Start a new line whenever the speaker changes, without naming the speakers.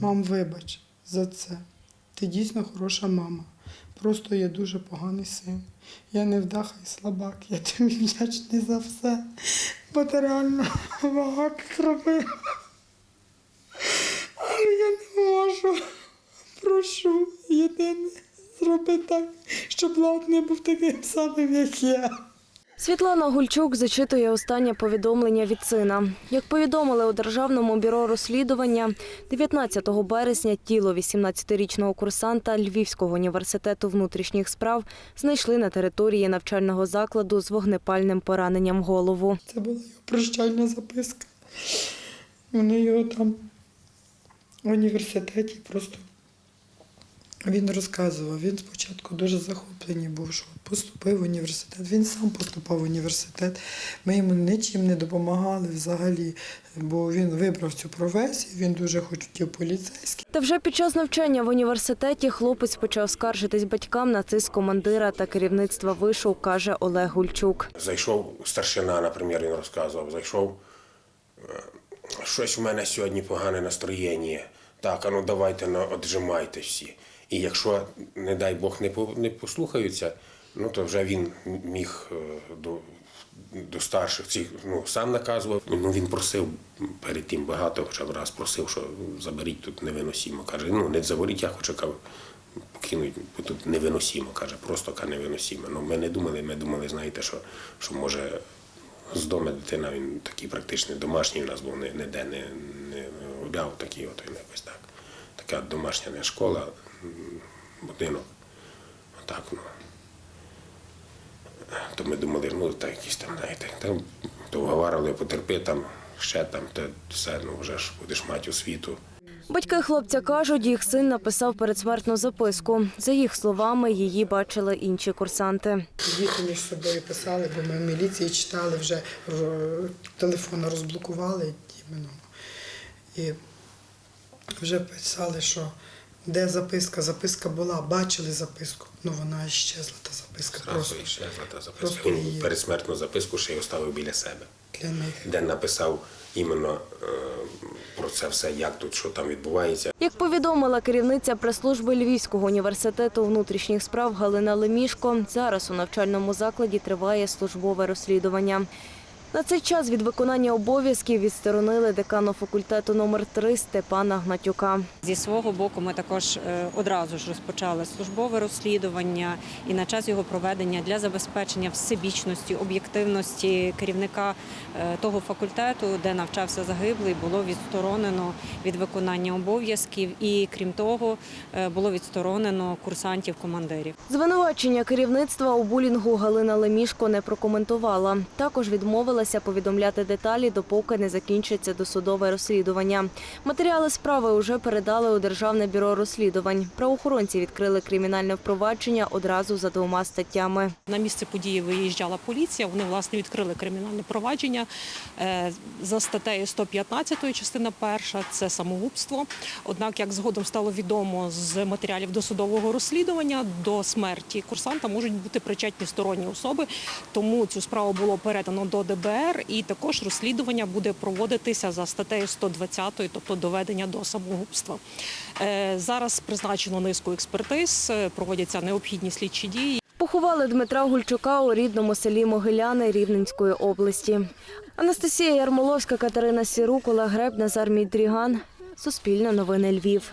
Мам, вибач за це. Ти дійсно хороша мама. Просто я дуже поганий син. Я не вдаха і слабак. Я тобі вдячний за все. Бо ти реально багато зробив. Але я не можу. Прошу, єдине, зроби так, щоб Влад не був таким самим, як я.
Світлана Гульчук зачитує останнє повідомлення від сина. Як повідомили у Державному бюро розслідування, 19 березня тіло 18-річного курсанта Львівського університету внутрішніх справ знайшли на території навчального закладу з вогнепальним пораненням голову.
Це була його прощальна записка. Вони його там в університеті просто. Він розказував, він спочатку дуже захоплений був, що поступив в університет. Він сам поступав в університет. Ми йому нічим не допомагали взагалі, бо він вибрав цю професію, він дуже хотів поліцейський.
Та вже під час навчання в університеті хлопець почав скаржитись батькам на циск командира та керівництва вишу, каже Олег Гульчук.
Зайшов старшина, наприклад, він розказував, зайшов. е, Щось в мене сьогодні погане настроєння. Так, а ну давайте ну, отжимайте всі. І якщо, не дай Бог, не послухаються, ну то вже він міг е, до, до старших цих ну, сам наказував. Ну він просив перед тим багато, хоча б раз просив, що заберіть тут невиносимо. Каже, ну не заберіть, я хочу покинуть, бо тут невиносимо, каже, просто каже, невиносимо. Ну ми не думали, ми думали, знаєте, що, що може з дому дитина він такий практично домашній у нас був, не- ніде не, не гуляв, такий от якось так. Така домашня не школа, будинок. Отак, ну. То ми думали, ну так якісь там, знаєте, там то потерпи там, ще там, те все, ну вже ж будеш мати освіту.
Батьки хлопця кажуть, їх син написав передсмертну записку. За їх словами, її бачили інші курсанти.
Діти між собою писали, бо ми в міліції читали, вже телефон розблокували. І вже писали, що де записка, записка була, бачили записку, ну вона щезла, та записка
Зразу
просто
іщезла та записка.
просто
Він
її-
передсмертну записку ще й оставив біля себе,
для них.
де написав іменно е, про це все, як тут, що там відбувається.
Як повідомила керівниця прес-служби Львівського університету внутрішніх справ Галина Лемішко, зараз у навчальному закладі триває службове розслідування. На цей час від виконання обов'язків відсторонили декану факультету номер 3 Степана Гнатюка.
Зі свого боку, ми також е, одразу ж розпочали службове розслідування і на час його проведення для забезпечення всебічності, об'єктивності керівника е, того факультету, де навчався загиблий, було відсторонено від виконання обов'язків, і крім того, е, було відсторонено курсантів-командирів.
Звинувачення керівництва у булінгу Галина Лемішко не прокоментувала. Також відмовилася повідомляти деталі, допоки не закінчиться досудове розслідування. Матеріали справи вже передали у Державне бюро розслідувань. Правоохоронці відкрили кримінальне впровадження одразу за двома статтями.
На місце події виїжджала поліція. Вони власне відкрили кримінальне провадження е, за статтею 115, частина перша це самогубство. Однак, як згодом стало відомо з матеріалів досудового розслідування, до смерті курсанта можуть бути причетні сторонні особи. Тому цю справу було передано до ДБР, і також розслідування буде проводитися за статтею 120, тобто доведення до самогубства. Е, Зараз призначено низку експертиз, е, проводяться необхідні слідчі дії.
Поховали Дмитра Гульчука у рідному селі Могиляни Рівненської області. Анастасія Ярмоловська, Катерина Сірук, Олег Греб, Назар Мідріган. Суспільне новини Львів.